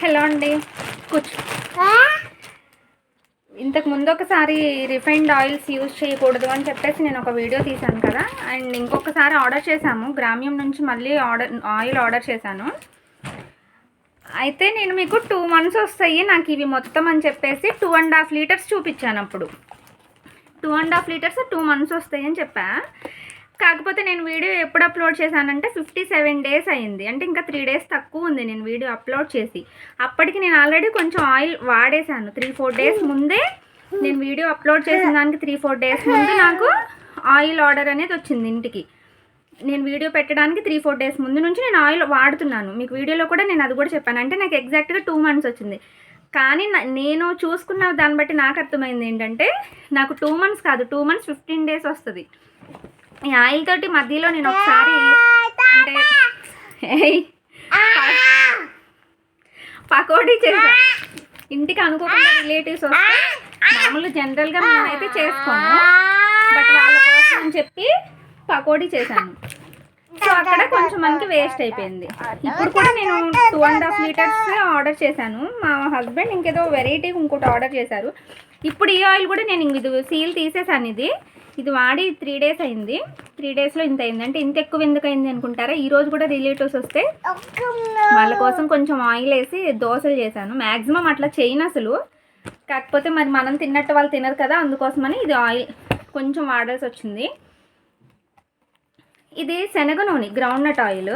Hello అండి. కూర్చో. ఇంతకు ముందు ఒకసారి రిఫైన్డ్ ఆయిల్స్ యూజ్ చేయకూడదు అని చెప్పేసి నేను ఒక వీడియో తీశాను కదా. అండ్ ఇంకొకసారి ఆర్డర్ చేశాము. గ్రామ్యం నుంచి మళ్ళీ ఆర్డర్ ఆయిల్ ఆర్డర్ చేశాను. అయితే నేను మీకు టూ మంత్స్ వస్తాయి. నాకు ఇవి మొత్తం అని చెప్పేసి టూ అండ్ హాఫ్ లీటర్స్ చూపించాను అప్పుడు. Two and half litres two months వస్తాయి అని చెప్పా. కాకపోతే నేను వీడియో ఎప్పుడు అప్లోడ్ చేశానంటే ఫిఫ్టీ సెవెన్ డేస్ అయింది. అంటే ఇంకా త్రీ డేస్ తక్కువ ఉంది నేను వీడియో అప్లోడ్ చేసి. అప్పటికి నేను ఆల్రెడీ కొంచెం ఆయిల్ వాడేశాను. త్రీ ఫోర్ డేస్ ముందే నేను వీడియో అప్లోడ్ చేసిన దానికి త్రీ ఫోర్ డేస్ ముందు నాకు ఆయిల్ ఆర్డర్ అనేది వచ్చింది ఇంటికి. నేను వీడియో పెట్టడానికి త్రీ ఫోర్ డేస్ ముందు నుంచి నేను ఆయిల్ వాడుతున్నాను. మీకు వీడియోలో కూడా నేను అది కూడా చెప్పాను. అంటే నాకు ఎగ్జాక్ట్గా టూ మంత్స్ వచ్చింది. కానీ నేను చూసుకున్న దాన్ని బట్టి నాకు అర్థమైంది ఏంటంటే నాకు టూ మంత్స్ కాదు టూ మంత్స్ ఫిఫ్టీన్ డేస్ వస్తుంది. ఈ ఆయిల్ తోటి మధ్యలో నేను ఒకసారి అంటే పకోడీ చేసా. ఇంటికి అనుకోకుండా రిలేటివ్స్ వస్తే మామూలు జనరల్గా మేమైతే చేసుకోము. బట్ వాళ్ళ కోసం అని చెప్పి పకోడీ చేశాను. సో అక్కడ కొంచెం మనకి వేస్ట్ అయిపోయింది. ఇప్పుడు కూడా నేను two and half litres order చేశాను. మా హస్బెండ్ ఇంకేదో వెరైటీ ఇంకోటి ఆర్డర్ చేశారు. ఇప్పుడు ఈ ఆయిల్ కూడా నేను ఇది సీల్ తీసేసాను ఇది. ఇది వాడి త్రీ డేస్ అయింది. త్రీ డేస్లో ఇంత అయింది. అంటే ఇంత ఎక్కువ ఎందుకు అయింది అనుకుంటారా? ఈ రోజు కూడా రిలేటివ్స్ వస్తే వాళ్ళ కోసం కొంచెం ఆయిల్ వేసి దోశలు చేశాను. మ్యాక్సిమం అట్లా చేయను అసలు. కాకపోతే మరి మనం తిన్నట్టు వాళ్ళు తినరు కదా అందుకోసమని ఇది ఆయిల్ కొంచెం వాడాల్సి వచ్చింది. ఇది శనగ నూనె groundnut oil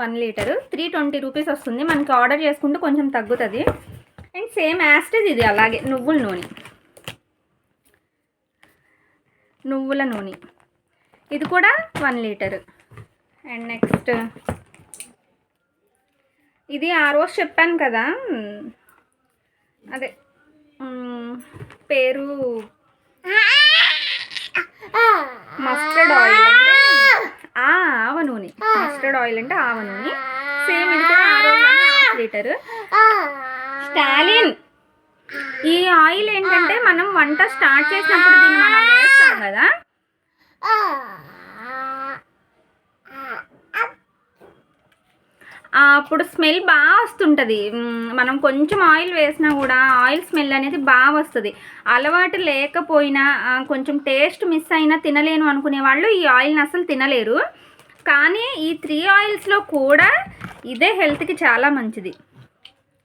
one litre three twenty rupees వస్తుంది. మనకి ఆర్డర్ చేసుకుంటే కొంచెం తగ్గుతుంది. అండ్ సేమ్ యాస్టేజ్ ఇది అలాగే నువ్వుల నూనె. నువ్వుల నూనె. ఇది కూడా వన్ లీటర్. అండ్ నెక్స్ట్ ఇది ఆ రోజు చెప్పాను కదా. అదే పేరు మస్టర్డ్ ఆయిల్ అంటే ఆవ నూనె. మస్టర్డ్ ఆయిల్ అంటే ఆవ నూనె. సేమ్ ఇది కూడా ఆ రోజులోనే లీటర్. స్టాలిన్. ఈ ఆయిల్ ఏంటంటే మనం వంట స్టార్ట్ చేసినప్పుడు దీన్ని మనం వేస్తాం కదా? అప్పుడు స్మెల్ బాగా వస్తుంటుంది. మనం కొంచెం ఆయిల్ వేసినా కూడా ఆయిల్ స్మెల్ అనేది బాగా వస్తుంది. అలవాటు లేకపోయినా కొంచెం టేస్ట్ మిస్ అయినా తినలేను అనుకునే వాళ్ళు ఈ ఆయిల్ని అసలు తినలేరు. కానీ ఈ త్రీ ఆయిల్స్లో కూడా ఇదే హెల్త్కి చాలా మంచిది.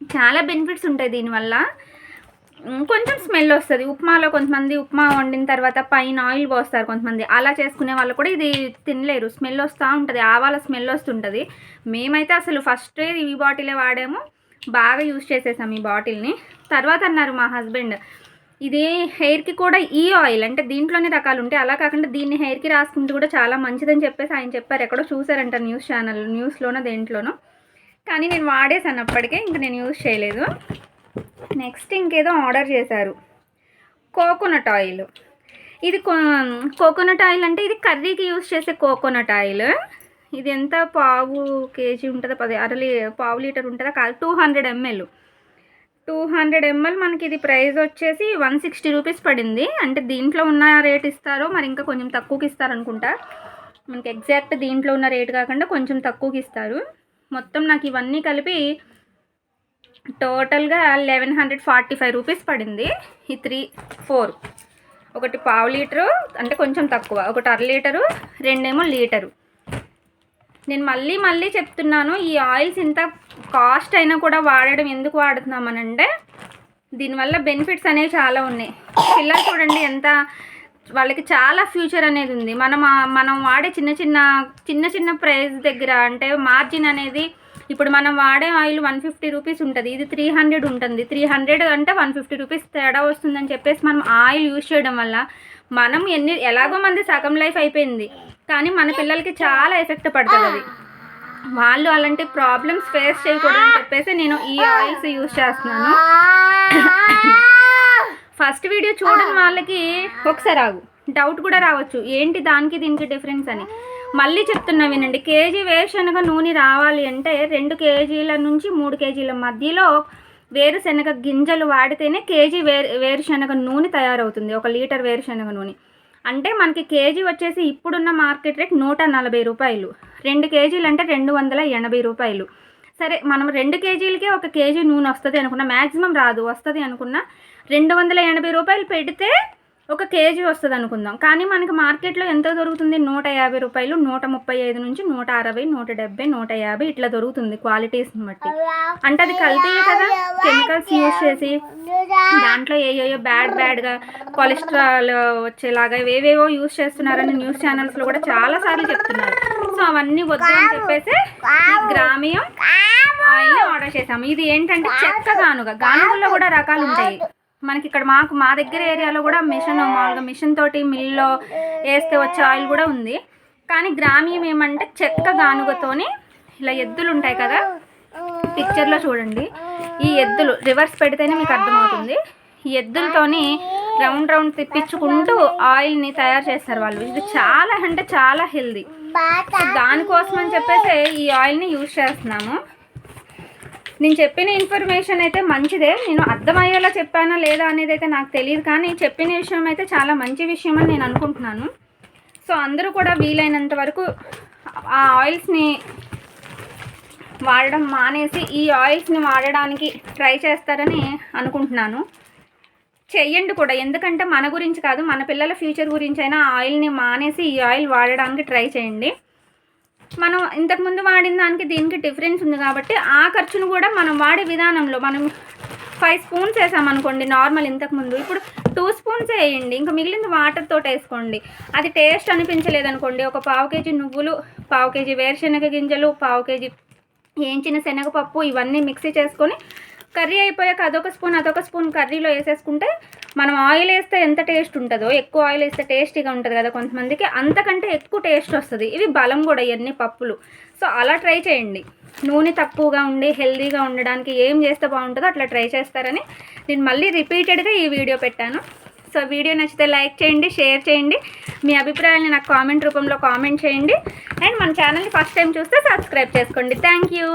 చాలా బెనిఫిట్స్ ఉంటాయి దీనివల్ల. కొంచెం స్మెల్ వస్తుంది. ఉప్మాలో కొంతమంది ఉప్మా వండిన తర్వాత పైన ఆయిల్ పోస్తారు కొంతమంది. అలా చేసుకునే వాళ్ళు కూడా ఇది తినలేరు. స్మెల్ వస్తూ ఉంటుంది. ఆవాల స్మెల్ వస్తుంటుంది. మేమైతే అసలు ఫస్ట్ ఈ బాటిలే వాడాము. బాగా యూజ్ చేసేసాం ఈ బాటిల్ని. తర్వాత అన్నారు మా హస్బెండ్ ఇది హెయిర్కి కూడా ఈ ఆయిల్ అంటే దీంట్లోనే రకాలు ఉంటాయి. అలా కాకుండా దీన్ని హెయిర్కి రాసుకుంటే కూడా చాలా మంచిదని చెప్పేసి ఆయన చెప్పారు. ఎక్కడో చూసారంట న్యూస్ ఛానల్ న్యూస్లోనో దేంట్లోనో. కానీ నేను వాడేసాను అప్పటికే. ఇంక నేను యూజ్ చేయలేదు. నెక్స్ట్ ఇంకేదో ఆర్డర్ చేశారు. Coconut oil. ఇది కోకోనట్ ఆయిల్ అంటే ఇది కర్రీకి యూస్ చేసే కోకోనట్ ఆయిల్. ఇది ఎంత పావు కేజీ ఉంటుందో? పది అర పావు లీటర్ ఉంటుందా? కాదు two hundred ML. Two hundred ML మనకి ఇది ప్రైస్ వచ్చేసి వన్ సిక్స్టీ రూపీస్ పడింది. అంటే దీంట్లో ఉన్న రేట్ ఇస్తారో మరి ఇంకా కొంచెం తక్కువకి ఇస్తారనుకుంటా. మనకి ఎగ్జాక్ట్ దీంట్లో ఉన్న రేట్ కాకుండా కొంచెం తక్కువకి ఇస్తారు. మొత్తం నాకు ఇవన్నీ కలిపి టోటల్గా eleven hundred forty five rupees పడింది. ఈ త్రీ ఫోర్. ఒకటి పావు లీటరు అంటే కొంచెం తక్కువ. ఒకటి అర లీటరు రెండేమో లీటరు. నేను మళ్ళీ మళ్ళీ చెప్తున్నాను ఈ ఆయిల్స్ ఇంత కాస్ట్ అయినా కూడా వాడడం ఎందుకు వాడుతున్నామనంటే దీనివల్ల బెనిఫిట్స్ అనేవి చాలా ఉన్నాయి. పిల్లలు చూడండి ఎంత వాళ్ళకి చాలా ఫ్యూచర్ అనేది ఉంది. మనం మనం వాడే చిన్న చిన్న చిన్న చిన్న ప్రైస్ దగ్గర అంటే మార్జిన్ అనేది ఇప్పుడు మనం వాడే ఆయిల్ వన్ ఫిఫ్టీ రూపీస్ ఉంటుంది. ఇది త్రీ హండ్రెడ్ ఉంటుంది. త్రీ హండ్రెడ్ అంటే వన్ ఫిఫ్టీ రూపీస్ తేడా వస్తుందని చెప్పేసి మనం ఆయిల్ యూజ్ చేయడం వల్ల మనం ఎన్ని ఎలాగో మంది సగం లైఫ్ అయిపోయింది. కానీ మన పిల్లలకి చాలా ఎఫెక్ట్ పడుతుంది అది. వాళ్ళు అలాంటి ప్రాబ్లమ్స్ ఫేస్ చేయకూడదని చెప్పేసి నేను ఈ ఆయిల్స్ యూజ్ చేస్తున్నాను. ఫస్ట్ వీడియో చూడని వాళ్ళకి ఒకసారి ఆగు. డౌట్ కూడా రావచ్చు. ఏంటి దానికి దీనికి డిఫరెన్స్ అని? మళ్ళీ చెప్తున్నా వినండి. కేజీ వేరుశనగ నూనె రావాలి అంటే రెండు కేజీల నుంచి మూడు కేజీల మధ్యలో వేరుశనగ గింజలు వాడితేనే కేజీ వేరు వేరుశనగ నూనె తయారవుతుంది. ఒక లీటర్ వేరుశనగ నూనె. అంటే మనకి కేజీ వచ్చేసి ఇప్పుడున్న మార్కెట్ రేట్ నూట నలభై రూపాయలు. రెండు కేజీలు అంటే రెండు వందల ఎనభై రూపాయలు. సరే మనం రెండు కేజీలకే ఒక కేజీ నూనె వస్తుంది అనుకున్నా మ్యాక్సిమం రాదు. వస్తుంది అనుకున్నా రెండు వందల ఎనభై రూపాయలు పెడితే ఒక కేజీ వస్తుంది అనుకుందాం కానీ మనకి మార్కెట్లో ఎంత దొరుకుతుంది? నూట యాభై రూపాయలు నూట ముప్పై ఐదు నుంచి నూట అరవై నూట డెబ్బై నూట యాభై ఇట్లా దొరుకుతుంది క్వాలిటీస్ని బట్టి. అంటే అది కల్తీయే కదా? కెమికల్స్ యూజ్ చేసి దాంట్లో ఏయో బ్యాడ్ బ్యాడ్గా కొలెస్ట్రాల్ వచ్చేలాగా ఏవేవో యూజ్ చేస్తున్నారని న్యూస్ ఛానల్స్లో కూడా చాలా సార్లు చెప్తున్నారు. సో అవన్నీ వద్దు అని చెప్పేసి గ్రామీయం ఆయిల్ ఆర్డర్ చేసాము ఇది ఏంటంటే చెక్క గానుగ. గానుగల్లో కూడా రకాలు ఉంటాయి. మనకి ఇక్కడ మాకు మా దగ్గర ఏరియాలో కూడా మిషన్ మామూలుగా మిషన్ తోటి మిల్లో వేస్తే వచ్చే ఆయిల్ కూడా ఉంది. కానీ గ్రామీయం ఏమంటే చెక్క గానుగతోని ఇలా ఎద్దులు ఉంటాయి కదా పిక్చర్లో చూడండి. ఈ ఎద్దులు రివర్స్ పెడితేనే మీకు అర్థమవుతుంది. ఈ ఎద్దులతోని రౌండ్ రౌండ్ తిప్పించుకుంటూ ఆయిల్ని తయారు చేస్తారు వాళ్ళు. ఇది చాలా అంటే చాలా హెల్దీ దానికోసం అని చెప్పేసి ఈ ఆయిల్ని యూజ్ చేస్తున్నాము. నేను చెప్పిన ఇన్ఫర్మేషన్ అయితే మంచిదే. నేను అర్థమయ్యేలా చెప్పానా లేదా అనేది అయితే నాకు తెలియదు కానీ చెప్పిన విషయం అయితే చాలా మంచి విషయం అని నేను అనుకుంటున్నాను. సో అందరూ కూడా వీలైనంత వరకు ఆ ఆయిల్స్ని వాడడం మానేసి ఈ ఆయిల్స్ని వాడడానికి ట్రై చేస్తారని అనుకుంటున్నాను. చెయ్యండి కూడా. ఎందుకంటే మన గురించి కాదు మన పిల్లల ఫ్యూచర్ గురించి అయినా ఆయిల్ని మానేసి ఈ ఆయిల్ వాడడానికి ట్రై చేయండి. మనం ఇంతకుముందు వాడిన దానికి దీనికి డిఫరెన్స్ ఉంది కాబట్టి ఆ ఖర్చును కూడా మనం వాడే విధానంలో మనం ఫైవ్ స్పూన్స్ వేసామనుకోండి నార్మల్ ఇంతకుముందు ఇప్పుడు టూ స్పూన్స్ వేయండి ఇంకా మిగిలింది వాటర్తో వేసుకోండి. అది టేస్ట్ అనిపించలేదనుకోండి ఒక పావు కేజీ నువ్వులు పావు కేజీ వేరుశనగ గింజలు పావు కేజీ వేయించిన శనగపప్పు ఇవన్నీ మిక్సీ చేసుకొని కర్రీ అయిపోయాక అదొక స్పూన్ అదొక స్పూన్ కర్రీలో వేసేసుకుంటే మనం ఆయిల్ వేస్తే ఎంత టేస్ట్ ఉంటుందో ఎక్కువ ఆయిల్ వేస్తే టేస్టీగా ఉంటుంది కదా కొంతమందికి అంతకంటే ఎక్కువ టేస్ట్ వస్తుంది. ఇవి బలం కూడా ఇవన్నీ పప్పులు. సో అలా ట్రై చేయండి. నూనె తక్కువగా ఉండి హెల్దీగా ఉండడానికి ఏం చేస్తే బాగుంటుందో అట్లా ట్రై చేస్తారని నేను మళ్ళీ రిపీటెడ్గా ఈ వీడియో పెట్టాను. సో వీడియో నచ్చితే లైక్ చేయండి షేర్ చేయండి. మీ అభిప్రాయాన్ని నాకు కామెంట్ రూపంలో కామెంట్ చేయండి. అండ్ మన ఛానల్ని ఫస్ట్ టైం చూస్తే సబ్స్క్రైబ్ చేసుకోండి. Thank you.